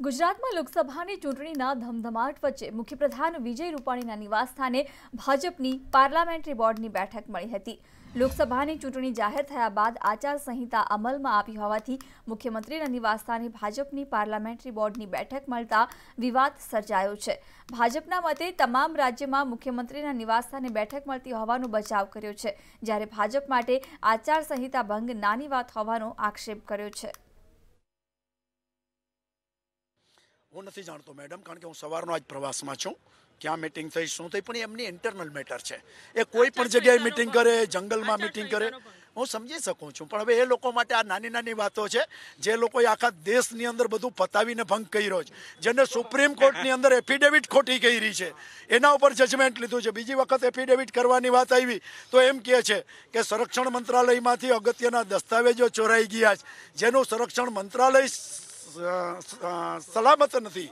ગુજરાતમાં લોકસભાની ચૂંટણીના ધમધમાટ વચ્ચે મુખ્યપ્રધાન વિજય રૂપાણીના નિવાસસ્થાને ભાજપની પાર્લામેન્ટરી બોર્ડની બેઠક મળી હતી. લોકસભાની ચૂંટણી જાહેર થયા બાદ આચારસંહિતા અમલમાં આવી હોવાથી મુખ્યમંત્રીના નિવાસસ્થાને ભાજપની પાર્લામેન્ટરી બોર્ડની બેઠક મળતા વિવાદ સર્જાયો છે. ભાજપના મતે તમામ રાજ્યમાં મુખ્યમંત્રીના નિવાસસ્થાને બેઠક મળતી હોવાનો બચાવ કર્યો છે. જ્યારે ભાજપ માટે આચારસંહિતા ભંગ નાની વાત હોવાનો આક્ષેપ કર્યો છે. હું નથી જાણતો મેડમ કારણ કે હું સવારનો આજ પ્રવાસમાં છું. ક્યાં મિટિંગ થઈ શું થઈ પણ એમની ઇન્ટરનલ મેટર છે. એ કોઈ પણ જગ્યાએ મિટિંગ કરે જંગલમાં મિટિંગ કરે હું સમજી શકું છું. પણ હવે એ લોકો માટે આ નાની નાની વાતો છે જે લોકોએ આખા દેશની અંદર બધું પતાવીને ભંગ કર્યો છે. જેને સુપ્રીમ કોર્ટની અંદર એફિડેવિટ ખોટી કરી છે. એના ઉપર જજમેન્ટ લીધું છે. બીજી વખત એફિડેવિટ કરવાની વાત આવી તો એમ કહે છે કે સંરક્ષણ મંત્રાલયમાંથી અગત્યના દસ્તાવેજો ચોરાઈ ગયા છે. જેનું સંરક્ષણ મંત્રાલય સલામત નથી.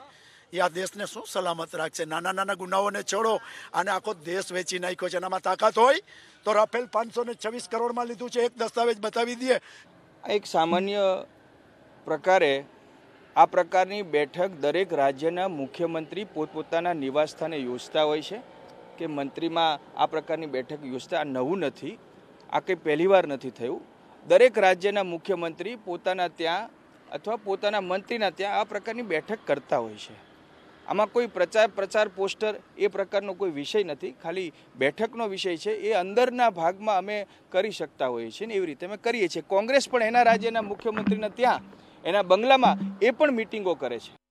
એ આ દેશને શું સલામત રાખશે? નાના નાના ગુનાઓને છોડો અને આખો દેશ વેચી નાખ્યો છે એનામાં તાકાત હોય તો રાફેલ પાંચસો ને છવ્વીસ કરોડમાં લીધું છે. એક દસ્તાવેજ બતાવી દઈએ. એક સામાન્ય પ્રકારે આ પ્રકારની બેઠક દરેક રાજ્યના મુખ્યમંત્રી પોતપોતાના નિવાસસ્થાને યોજતા હોય છે કે મંત્રીમાં આ પ્રકારની બેઠક યોજતા આ નવું નથી. આ કંઈ પહેલીવાર નથી થયું. દરેક રાજ્યના મુખ્યમંત્રી પોતાના ત્યાં અથવા પોતાના મંત્રીના ત્યાં આ પ્રકારની બેઠક કરતા હોય છે. આમાં કોઈ પ્રચાર પ્રચાર પોસ્ટર એ પ્રકારનો કોઈ વિષય નથી. ખાલી બેઠકનો વિષય છે. એ અંદરના ભાગમાં અમે કરી શકતા હોઈએ છીએ ને એવી રીતે અમે કરીએ છીએ. કોંગ્રેસ પણ એના રાજ્યના મુખ્યમંત્રીના ત્યાં, એના બંગલામાં એ પણ મિટિંગો કરે છે.